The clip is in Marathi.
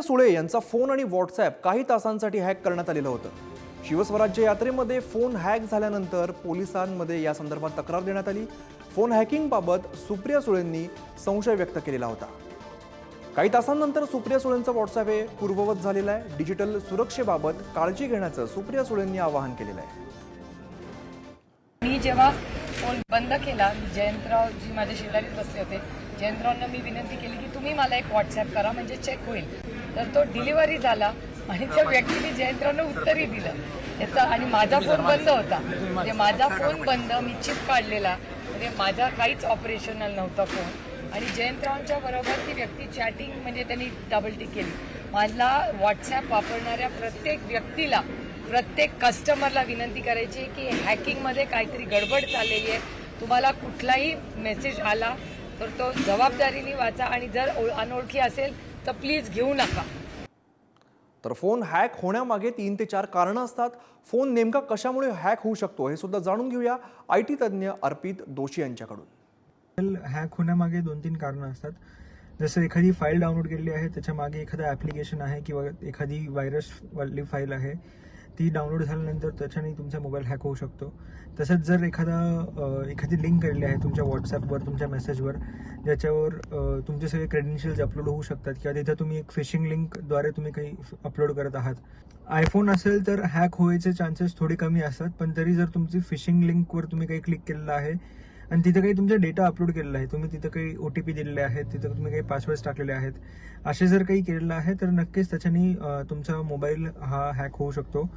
सुप्रिया सुळे यांचा फोन आणि व्हॉट्सॲप काही तासांसाठी हॅक करण्यात आलेलं होतं. शिवस्वराज्य यात्रेमध्ये फोन हॅक झाल्यानंतर पोलिसांमध्ये या संदर्भात तक्रार देण्यात आली. फोन हॅकिंगबाबत सुप्रिया सुळेंनी संशय व्यक्त केलेला होता. काही तासांनंतर सुप्रिया सुळेंचा व्हॉट्सॲप हे पूर्ववत झालेला आहे. डिजिटल सुरक्षेबाबत काळजी घेण्याचं सुप्रिया सुळेंनी आवाहन केलेलं आहे. मी जेव्हा फोन बंद केला जयंतराव जी माझ्या शेजारीच बसले होते. जयंतरावना मी विनंती केली की तुम्ही मला एक व्हॉट्सॲप करा म्हणजे चेक होईल. तर तो डिलिव्हरी झाला आणि त्या व्यक्तीने जयंतरावनं उत्तरही दिलं. याचा आणि माझा फोन बंद होता. म्हणजे माझा फोन बंद मी चिप काढलेला. म्हणजे माझा काहीच ऑपरेशनल नव्हता फोन. आणि जयंतरावांच्या बरोबर ती व्यक्ती चॅटिंग म्हणजे त्यांनी डबल टिक केली. मला व्हॉट्सॲप वापरणाऱ्या प्रत्येक व्यक्तीला प्रत्येक कस्टमरला विनंती करायची की हॅकिंगमध्ये काहीतरी गडबड चाललेली आहे. तुम्हाला कुठलाही मेसेज आला तर तो जबाबदारीने वाचा आणि जर अनोळखी असेल तर प्लीज घेऊ नका. तर फोन हॅक होण्यामागे तीन ते चार कारणं असतात. फोन नेमका कशामुळे हॅक होऊ शकतो हे सुद्धा जाणून घेऊया आय टी तज्ज्ञ अर्पित दोशी यांच्याकडून. हॅक होण्यामागे दोन तीन कारणं असतात. जसं एखादी फाईल डाउनलोड केलेली आहे त्याच्यामागे एखादं ॲप्लिकेशन आहे किंवा एखादी व्हायरस वाली फाईल आहे. ती डाउनलोड झाल्यानंतर त्याच्याने तुमचा मोबाईल हॅक होऊ शकतो. तसंच जर एखादा एखादी लिंक केलेली आहे तुमच्या व्हॉट्सॲपवर तुमच्या मेसेजवर ज्याच्यावर तुमचे सगळे क्रेडेन्शियल्स अपलोड होऊ शकतात किंवा तिथं तुम्ही एक फिशिंग लिंकद्वारे तुम्ही काही अपलोड करत आहात. आयफोन असेल तर हॅक होयचे चान्सेस थोडे कमी असतात पण तरी जर तुमची फिशिंग लिंकवर तुम्ही काही क्लिक केलेलं आहे आणि तिथे काही तुमचा डेटा अपलोड केलेला आहे. तुम्ही तिथं काही ओ टी पी दिलेले आहेत तिथं तुम्ही काही पासवर्ड्स टाकलेले आहेत. असे जर काही केलेलं आहे तर नक्कीच त्याच्याने तुमचा मोबाईल हा हॅक होऊ शकतो.